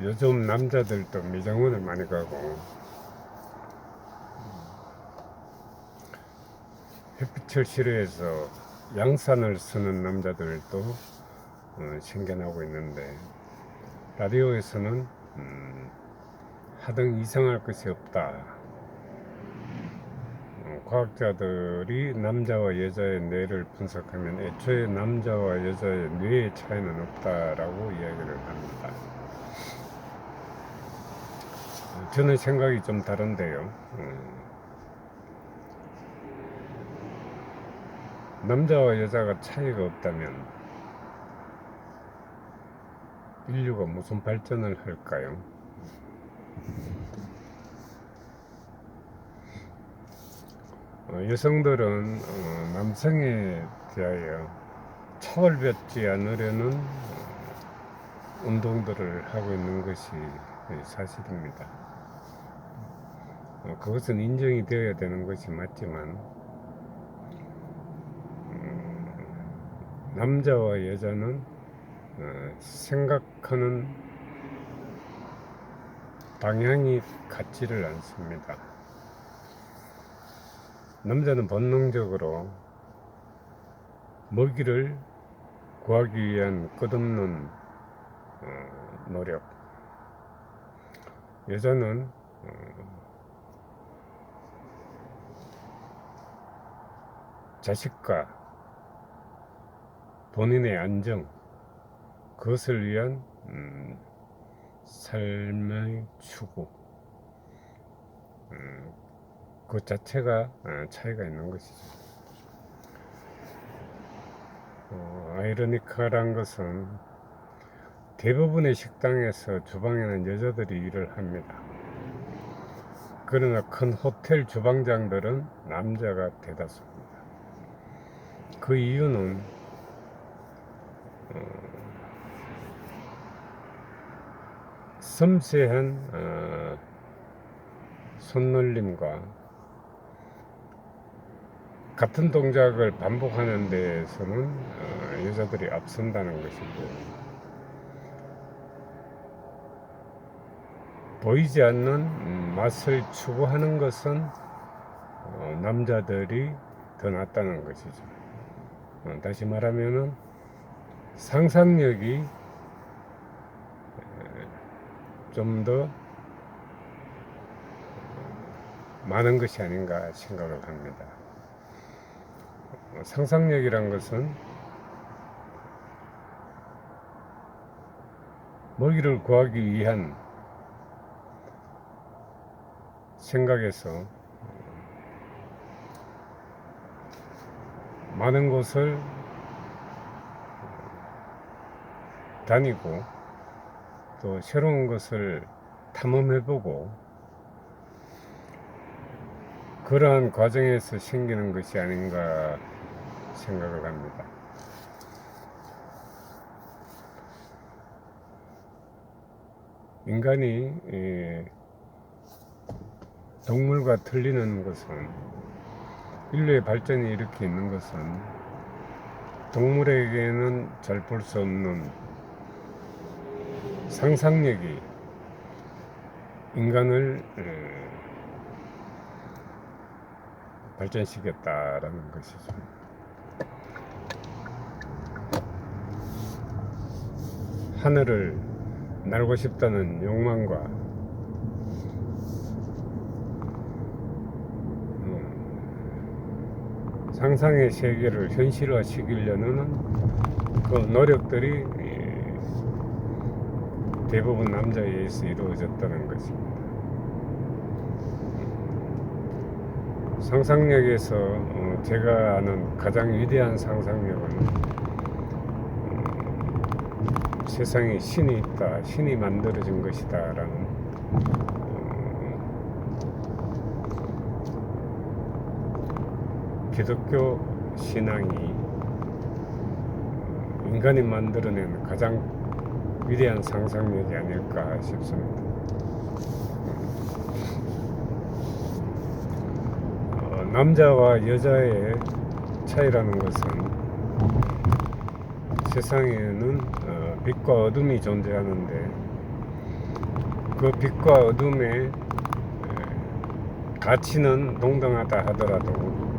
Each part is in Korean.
요즘 남자들도 미장원을 많이 가고 햇빛을 싫어해서 양산을 쓰는 남자들도 어, 생겨나고 있는데 라디오에서는 음, 하등 이상할 것이 없다. 어, 과학자들이 남자와 여자의 뇌를 분석하면 애초에 남자와 여자의 뇌의 차이는 없다라고 이야기를 합니다. 어, 저는 생각이 좀 다른데요. 음, 남자와 여자가 차이가 없다면 인류가 무슨 발전을 할까요? 어, 여성들은 어, 남성에 대하여 차별받지 않으려는 어, 운동들을 하고 있는 것이 사실입니다. 어, 그것은 인정이 되어야 되는 것이 맞지만 음, 남자와 여자는 어, 생각하는 방향이 같지를 않습니다. 남자는 본능적으로 먹이를 구하기 위한 끝없는 어, 노력. 여자는 자식과 본인의 안정, 그것을 위한 음, 삶의 추구, 음, 그 자체가 어, 차이가 있는 것이죠. 어, 아이러니컬한 것은 대부분의 식당에서 주방에는 여자들이 일을 합니다. 그러나 큰 호텔 주방장들은 남자가 대다수입니다. 그 이유는 어, 섬세한 어, 손놀림과 같은 동작을 반복하는 데에서는 어, 여자들이 앞선다는 것이고 보이지 않는 음, 맛을 추구하는 것은 어, 남자들이 더 낫다는 것이죠. 어, 다시 말하면은 상상력이 좀 더 많은 것이 아닌가 생각을 합니다. 어, 상상력이란 것은 먹이를 구하기 위한 생각에서 많은 곳을 다니고 또 새로운 것을 탐험해보고 그러한 과정에서 생기는 것이 아닌가 생각을 합니다. 인간이 예, 동물과 틀리는 것은 인류의 발전이 이렇게 있는 것은 동물에게는 잘 볼 수 없는 상상력이 인간을 에, 발전시켰다라는 것이죠. 하늘을 날고 싶다는 욕망과 음, 상상의 세계를 현실화시키려는 그 노력들이 예, 대부분 남자에 의해서 이루어졌다는 것입니다. 상상력에서 어, 제가 아는 가장 위대한 상상력은 음, 세상에 신이 있다, 신이 만들어진 것이다 라는 기독교 신앙이 인간이 만들어낸 가장 위대한 상상력이 아닐까 싶습니다. 어, 남자와 여자의 차이라는 것은 세상에는 어, 빛과 어둠이 존재하는데 그 빛과 어둠의 에, 가치는 동등하다 하더라도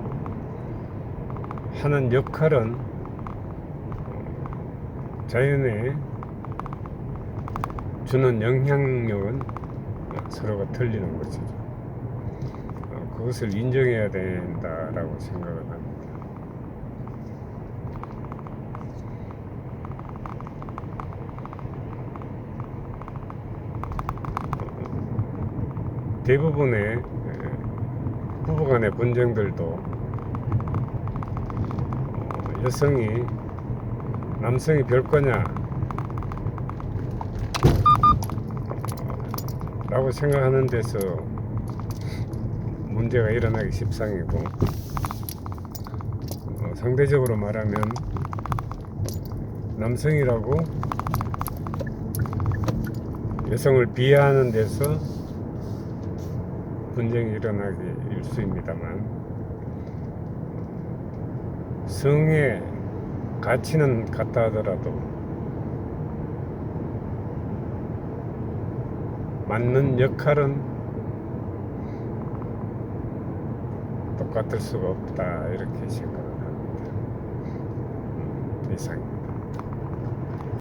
하는 역할은 어, 자연에 주는 영향력은 서로가 틀리는 것이죠. 어, 그것을 인정해야 된다라고 생각을 합니다. 대부분의 에, 부부간의 분쟁들도 어, 여성이 남성이 별 거냐? 어, 라고 생각하는 데서 문제가 일어나기 십상이고 어, 상대적으로 말하면 남성이라고 여성을 비하하는 데서 분쟁이 일어나기 일수입니다만 성의 가치는 같다 하더라도 맞는 역할은 똑같을 수가 없다 이렇게 생각을 합니다. 음, 이상.